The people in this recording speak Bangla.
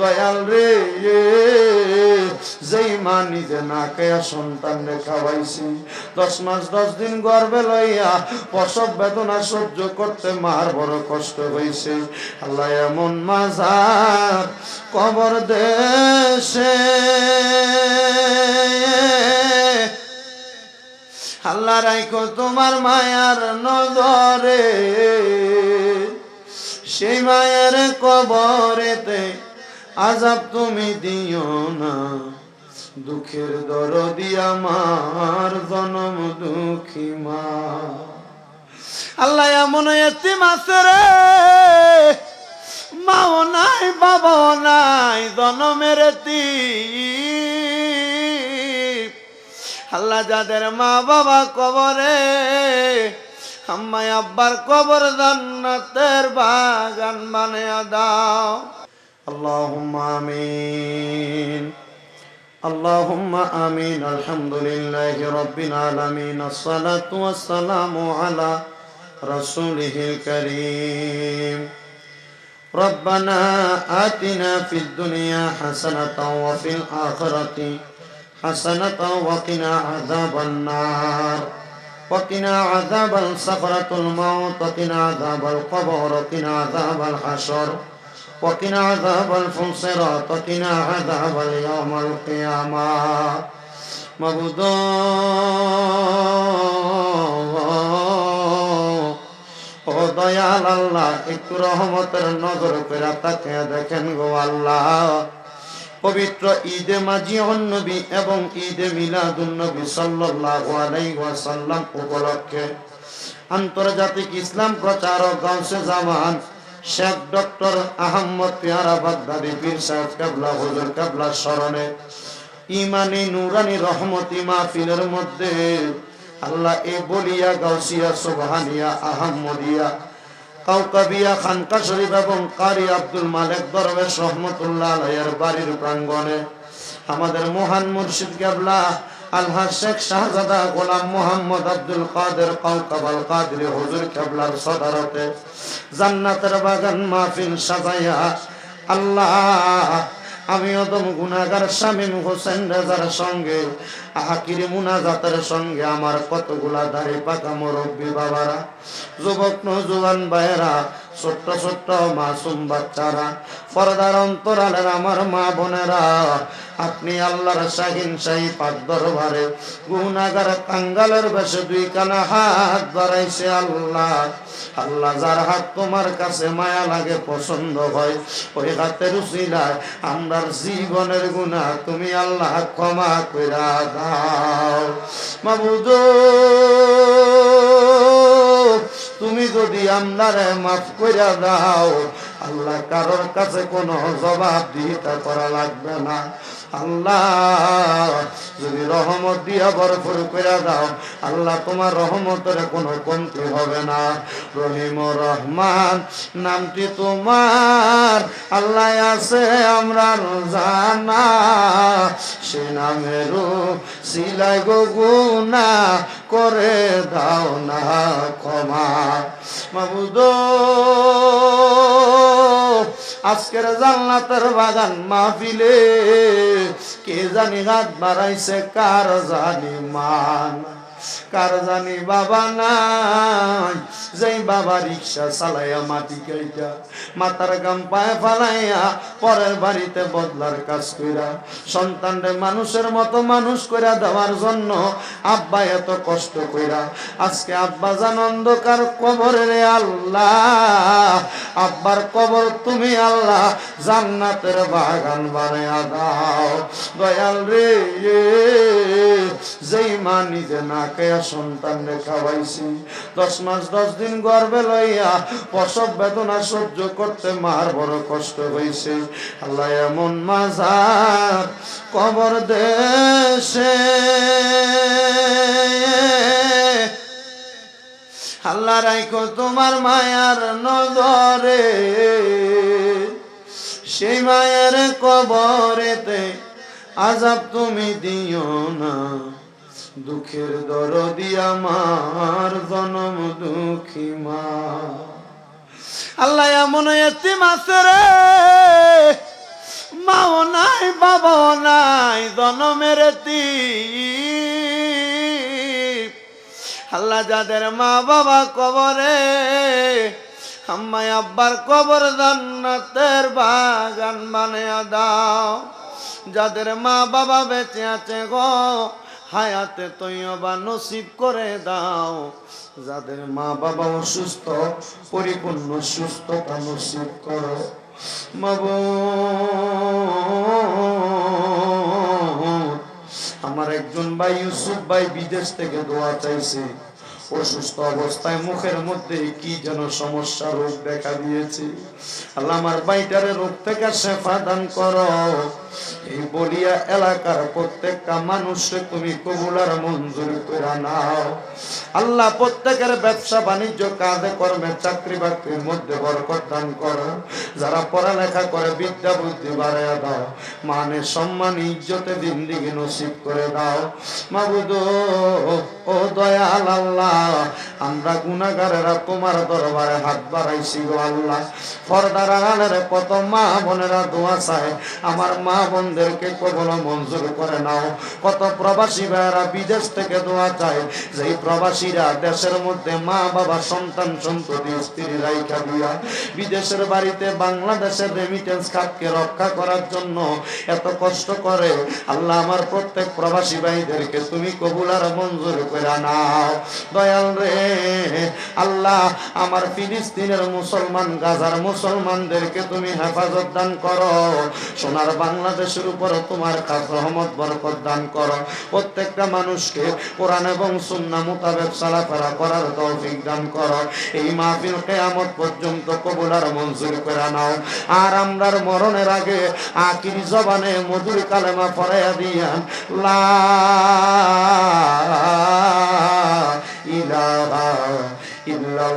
দয়াল রে যেই মা নিজে না খেয়া সন্তান রে খাওয়াইছি। দশ মাস, দশ দিন গর্বে লইয়া প্রসব বেদনা সহ্য করতে মার বড় কষ্ট হয়েছে আল্লাহ এমন মাজার কবর দেশে। আল্লাহ রাইখো তোমার মায়ার নজরে। সেই মায়ের কবরেতে আজাব তুমি দিও না। দুঃখের দরদি আমার, জনম দুঃখী মা। আল্লাহ এমন এতিম আছে রে। মাও নাই, বাবাও নাই, জনমের আল্লাহ যাদের মা বাবা কবরে, আম্মাই আব্বার কবর জান্নাতের বাগান বানিয়ে দাও। اللهم آمين اللهم آمين الحمد لله رب العالمين الصلاة والسلام على رسوله الكريم ربنا آتنا في الدنيا حسنة وفي الآخرة حسنة وقنا عذاب النار وقنا عذاب الصخرة الموت وقنا عذاب القبر وقنا عذاب الحشر وقنا عذاب الفنصرات وقنا عذاب اليوم القيامة مبدو ও দয়াল আল্লাহ একটু রহমতের নজর করে তাকে দেখেন গো আল্লাহ পবিত্র ঈদে মাঝি নবী এবং ঈদে মিলাদুন্নবী সাল্লাল্লাহু আলাইহি ওয়াসাল্লাম উপলক্ষে আন্তর্জাতিক ইসলাম প্রচারক গাউসে জামান শেখ ডক্টর আহমদ পেয়ারা বাগদাদি, পীর সাহেব কাবলা, হুজুর কাবলা স্মরণে ইমানি নুরানি রহমত রহমতি মাহফিলের মধ্যে আল্লাহ এ বলিয়া, গাউসিয়া, সুবহানিয়া আহমদিয়া কাউকাবিয়া, খানকা শরীফ এবং কারি আব্দুল মালিক দরবেশ রহমতুল্লাহ আলাইয়ের বাড়ির প্রাঙ্গণে আমাদের মহান মুর্শিদ কেবলা আলহা শেখ শাহজাদা গোলাম মোহাম্মদ আব্দুল কাদের কাউকাবাল কাদের হুজুর কেবলার সদারতে জান্নাতের বাগান মাহফিল সাজাইয়া, আল্লাহ, আমি অদম গুনাগার শামীম হোসেন রেজার সঙ্গে আকির মুনাজাতের সঙ্গে আমার কতগুলা দাড়ি পাকা মুরব্বী বাবারা, যুবক নজুয়ান ভাইয়েরা ছোট্ট ছোট্ট মাসুম বাচ্চারা, পর্দার অন্তরালের আমার মা বোনেরা, আপনি আল্লাহর শাহিন শাহী পাক দরবারে গুনাগার কাঙ্গালের বেশে দুই কানা হাত বাড়াইছে আল্লাহ। আল্লাহ যার হাত তোমার কাছে মায়া লাগে, পছন্দ হয়, ওই হাতের উচিলায় আমরার জীবনের গুণা তুমি আল্লাহ ক্ষমা কইরা দাও। মাবুদ তুমি যদি আমার মাফ করিয়া দাও, আল্লাহ কারোর কাছে কোনো জবাব দিতে করা লাগবে না। আল্লাহ, যদি রহমত দিয়া ভরপুর করে দাও, আল্লাহ তোমার রহমতের কোনো কমতি হবে না। রহিম রহমান, নামটি তোমার, আল্লাহ আছে, আমরা জানা সে নামের সিলাই গুনা করে দাও না ক্ষমা। মাবুদ আজকের জান্নাতের বাগান মাহফিলে, কে জানি হাত বাড়াইছে, কার জানি মান, কার জানি বাবা না বাবা রিক্সা চালাইয়া মাটি কেইটা, মাথার গাম পায়ে ফালাইয়া পরের বাড়িতে বদলার কাজ কইরা, সন্তানরে মানুষের মতো মানুষ কইরা দেওয়ার জন্য আব্বা এত কষ্ট কইরা, আজকে আব্বা জান অন্ধকার কবরে রে আল্লাহ, আব্বার কবর তুমি আল্লাহ জান্নাতের বাগান বানায়া দাও। দয়াল রে, যেই মা নিজে না খেয়া সন্তান রে খাওয়াইছি, দশ মাস দশ দিন গর্বে লইয়া, প্রসব বেদনা সহ্য করতে মার বড় কষ্ট হয়েছে আল্লাহ এমন মাজার কবর দেশে। আল্লাহ রাইখো তোমার মায়ার নজরে, সেই মায়ের কবরেতে আজাব তুমি দিও না। দুঃখের দরদি আমার, জনম দুঃখী মা। আল্লাহ এমন এতিম আছে রে। বাবাও নাই, জনমের আল্লাহ যাদের মা বাবা কবরে আম্মাই আব্বার কবর জান্নাতের বাগান বানিয়ে দাও। যাদের মা বাবা বেঁচে আছে গো হায়াতে তৈবা নসিব করে দাও। যাদের মা বাবা অসুস্থ, পরিপূর্ণ সুস্থতা নসিব করো। মাব আমার একজন ভাই ইউসুফ ভাই বিদেশ থেকে দোয়া চাইছে। অসুস্থ অবস্থায় মুখের মধ্যে কি যেন সমস্যা রোগ দেখা দিয়েছে। আল্লাহ আমার বাইটারে রোগ থেকে শেফা দান করো। এই বলিয়া এলাকার প্রত্যেকটা মানুষকে তুমি কবুলার মঞ্জুর করে নাও। আল্লাহ প্রত্যেকের ব্যবসা বাণিজ্য, কাজে, কর্মে, চাকরি বাকরির মধ্যে বরকত দান করো। যারা পড়ালেখা করে, বিদ্যা বুদ্ধি বাড়াইয়া দাও। মানে সম্মান, ইজ্জতে দিন্দিগি নসিব করে দাও। মাবুদ, ও দয়াল আল্লাহ আমরা গুনাগারেরা তোমার দরবারে হাত বাড়াইছি গো আল্লাহ। পর্দার আড়ালের কত মা বোনেরা দোয়া চায়, আমার মা বোনদেরকে কবল মঞ্জুর করে নাও। কত প্রবাসী ভাইয়েরা বিদেশ থেকে দোয়া চায়, যেই প্রবাসীরা দেশের মধ্যে মা বাবা সন্তান সন্ততি স্ত্রী রাইখা দিয়া বিদেশের বাড়িতে বাংলাদেশের রেমিটেন্স খাতকে রক্ষা করার জন্য এত কষ্ট করে, আল্লাহ আমার প্রত্যেক প্রবাসী ভাইদেরকে তুমি কবুল আর মঞ্জুর করে নাও। দয়াল রে। আল্লাহ, আমার ফিলিস্তিনের মুসলমান, গাজার মুসলমানদেরকে তুমি হেফাজত দান করো। সোনার বাংলাদেশের উপর তোমার কাজ রহমত, বরকত দান করো। প্রত্যেকটা মানুষকে কোরআন এবং সুন্না মোতাবেক চলাফেরা করার তৌফিক দান করো। এই মাহফিল কেয়ামত পর্যন্ত কবুল আর মঞ্জুর করে নাও। আর আমরার মরণের আগে আকির জবানে মধুর কালেমা পড়াইয়া দিয়ান। লা